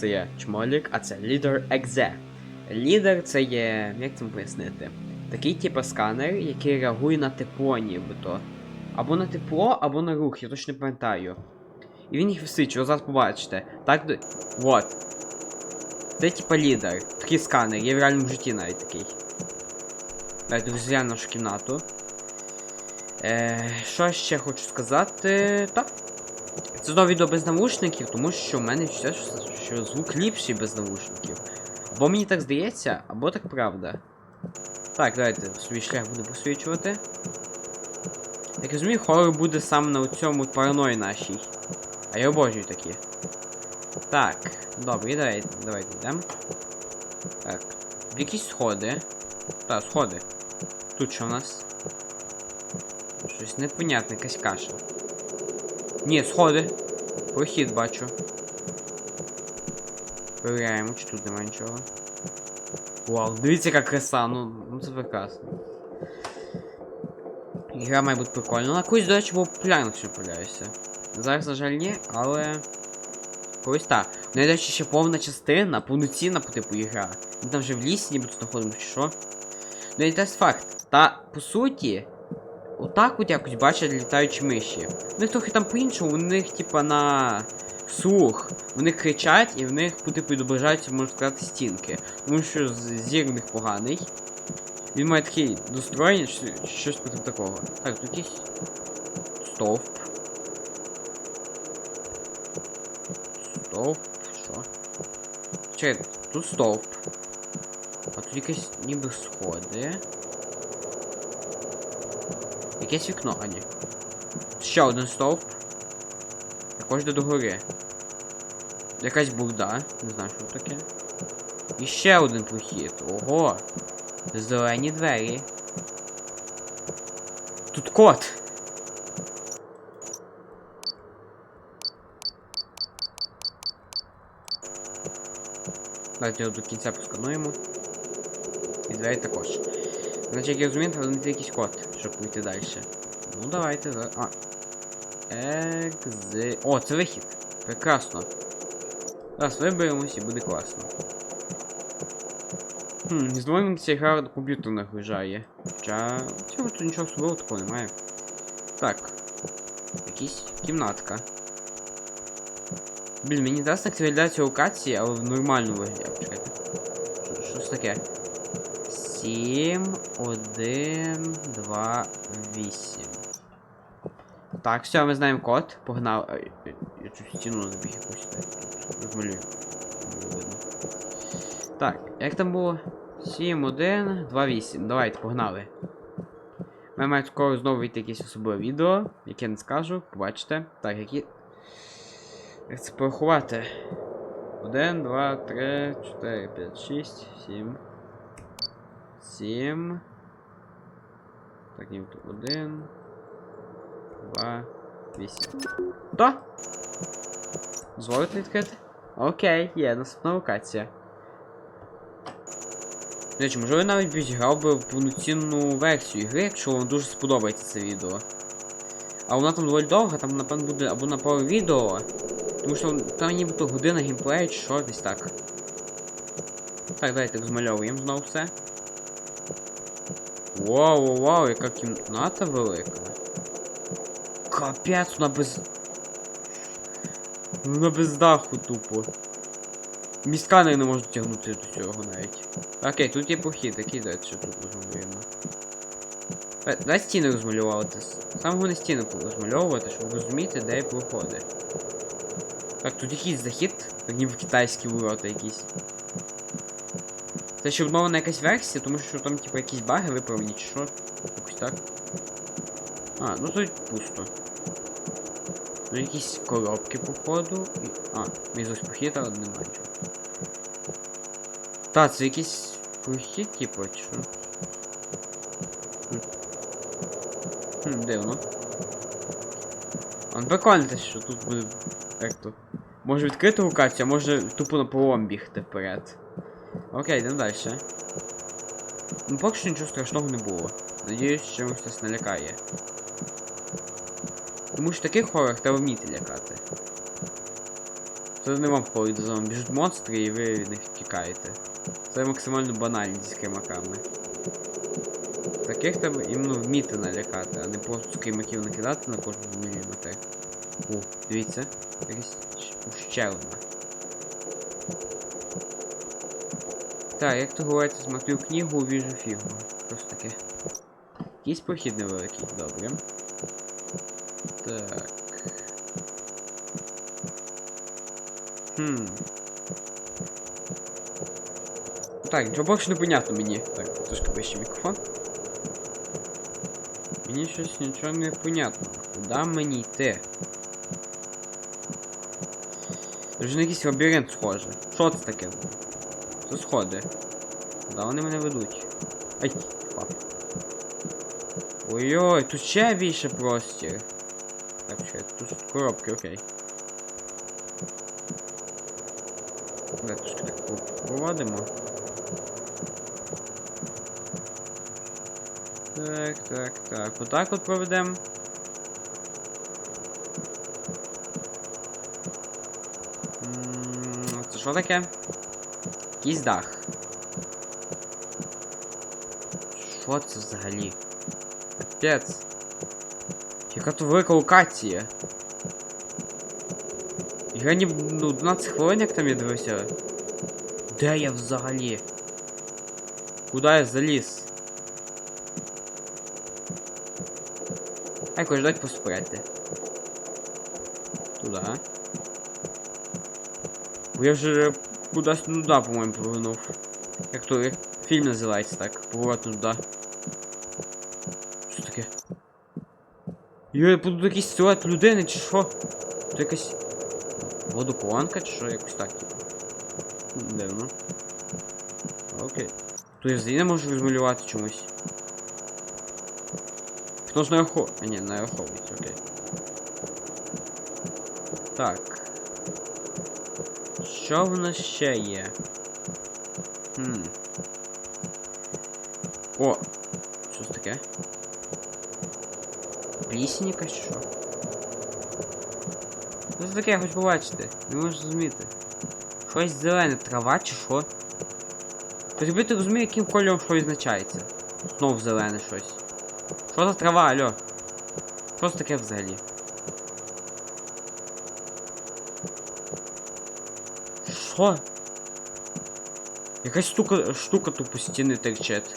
Це є чмолік, а це лідер екзе. Лідер це є, як це пояснити? Такий типу сканер, який реагує на тепло, нібито. Або на тепло, або на рух, я точно не пам'ятаю. І він їх висвічує, ви зараз побачите. Так, вот. Це типа лідер. Такий сканер, є в реальному житті навіть такий. Давайте розглянемо нашу кімнату. Е, що ще хочу сказати? Так. Це знову відео без навушників, тому що в мене відчуття, що, звук ліпший без навушників. Або мені так здається, або так правда. Так, давайте свій шлях буду посвічувати. Як розумію, хорор буде саме на цьому параної нашій. А я обожнюю такі. Так, добре, давайте, давайте йдемо. Так. Якісь сходи. Так, сходи. Тут що у нас? Щось непонятне, якась каша. Ні, сходи. Прохід бачу. Перевіряємо, чи тут немає нічого. Вау, дивіться, яка краса, ну, ну це прекрасно. Ігра має бути прикольна. На колись, до речі, було популярно, якщо. Зараз, на жаль, ні, але. Колись так. У неї, до речі, ще повна частина, повноцінна по типу ігра. Ми там вже в лісі ніби знаходимо, чи що. Ну і тест факт. Та по суті, отак от якось бачать літаючі миші. У них трохи там по-іншому, у них, типа, на слух. Вони кричать і в них по типу відображаються, можна сказати, стінки. Тому що зір у них поганий. Він має такий достроєння, що- щось по типу такого. Так, тут якийсь стовп. Стовп, що? Чекай, тут стовп. А тут якісь ніби сходи. Якесь вікно, а ні. Ще один стовп. Також до гори. Якась бурда, не знаю, що таке. І ще один прохід. Ого! Зелені двері. Тут кот! Давайте його до кінця проскануємо. І двері також. Значить, як я розумію, знайти якийсь код, щоб далі. Ну давайте за. А. Екзи. О, це вихід. Прекрасно. Зараз виберемось і буде класно. Хм, двоєм ця гра комп'ютерних виїжджає. Хоча. Цього тут нічого особливого такого немає. Так. Якісь кімнатка. Блін, мені дасть так виглядає ця локація, але в нормальному вигляді. Чекайте. Що, що таке? 7, 1, 2, 8. Так, все, ми знаємо код. Погнав. Я, я цю стіну забіг якусь. Розмалюю. Так, як там було? 7, 1, 2, 8. Давайте, погнали. Ми мають скоро знову вийти якесь особливе відео, яке не скажу, побачите. Так, які. Як це порахувати? 1, 2, 3, 4, 5, 6, 7. 7. Так, ні, тут 1. 2, 8. То? Дозволите відкрити? Окей, є, наступна локація. Речі, можливо, я навіть відіграв би повноцінну версію ігри, якщо вам дуже сподобається це відео. А вона там доволі довга, там, напевно, буде або на пару відео. Тому що там нібито година геймплею чи що десь так. Так, давайте розмальовуємо знову все. Вау, вау, вау, яка кімната велика. Капець, вона без. Вона без даху тупо. Мій сканер не можу тягнути до цього навіть. Окей, тут є похід, який далі тут розмалюємо. Дай- Дай стіни розмалювати. Саме головне стіни розмальовувати, щоб розуміти, де проходи. Так, тут якийсь захід, ніби китайські ворота якісь. Це ще обновлена якась версія, тому що там типу якісь баги виправлені чи що. Якось так. А, ну тут пусто. Ну якісь коробки походу. І... А, мізус похід, але немає нічого. Та, це якийсь прохід, типу, чи що? Хм. Дивно. А, прикольно що тут буде. Як то? Може відкрити локацію, а може тупо на пролом бігти вперед. Окей, йдемо далі. Ну поки що нічого страшного не було. Надіюсь, що чимось нас не лякає. Тому що таких хорах треба вміти лякати. Це не вам входить до зону. Біжуть монстри і ви від них тікаєте. Це максимально банальність з кримаками. Таких треба іменно вміти налякати, а не просто кримаків накидати на кожну міліметр. О, дивіться, якась ущелина. Так, як то говориться, смотрю книгу, віжу фігу. Просто таке. Якийсь прохід невеликий, добре. Так. Хм. Так, більше непонятно мені. Так, трошки вище мікрофон. Мені щось нічого не понятно. Куди мені йти? Вже на якийсь лабіринт схоже. Що це таке? Це сходи. Куди вони мене ведуть? Ай, впав. Ой-ой, тут ще більше простір. Так, чекай, тут коробки, окей. Давай трошки так проводимо. Так, так, так. Отак от проведемо. Це що таке? Якийсь дах. Що це взагалі? Капець. Яка то велика локація. Я не ну 12 хвилин, як там я дивився. Де я взагалі? Куди я заліз? Ай, кось дать поспряти. Туда. Бо я вже кудись туди, по-моєму, повернув. Як то як фільм називається так, поворот не туди. Що таке? Йо, тут якийсь силует людини, чи що? Тут якась водопланка, чи що, якось так, типу. Дивно. Окей. То я взагалі не можу розмалювати чомусь. Хто ж нарахов... А ні, нараховується, окей. Так. Що в нас ще є? Хм. О! Що це таке? Чи що? Що це таке, я хочу побачити. Не можу зрозуміти. Щось зелене, трава чи що? Ти розумієш, яким кольором що відзначається? Знов зелене щось. Що за трава, алло? Що це таке взагалі? Що? Якась штука, штука тупо стіни терчить.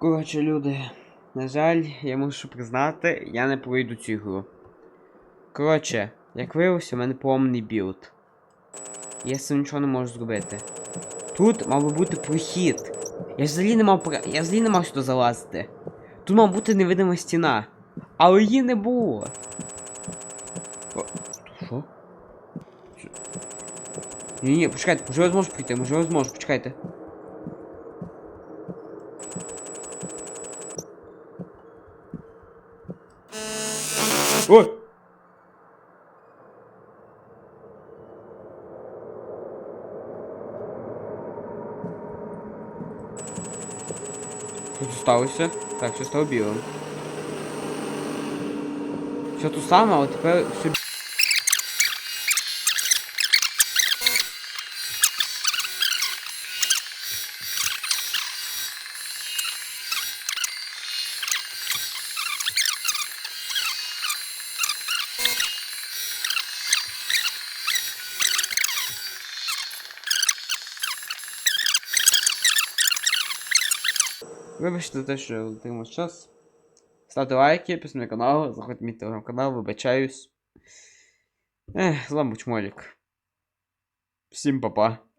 Коротше, люди, на жаль, я мушу признати, я не пройду цю ігру. Коротше, як виявилося, у мене повний білд. Я з цим нічого не можу зробити. Тут мав би бути прохід. Я взагалі не мав. Я взагалі не мав сюди залазити. Тут мав бути невидима стіна. Але її не було. Що? Ні, ні, почекайте, може я зможу прийти, може я зможу, почекайте. Ой! Що тут сталося? Так, все стало білим. Все то саме, але тепер все Вибачте за те, що отримав час. Ставте лайки, підписуйтесь на канал, заходьте в мій телеграм-канал, вибачаюсь. Ех, з молік. Всім па-па.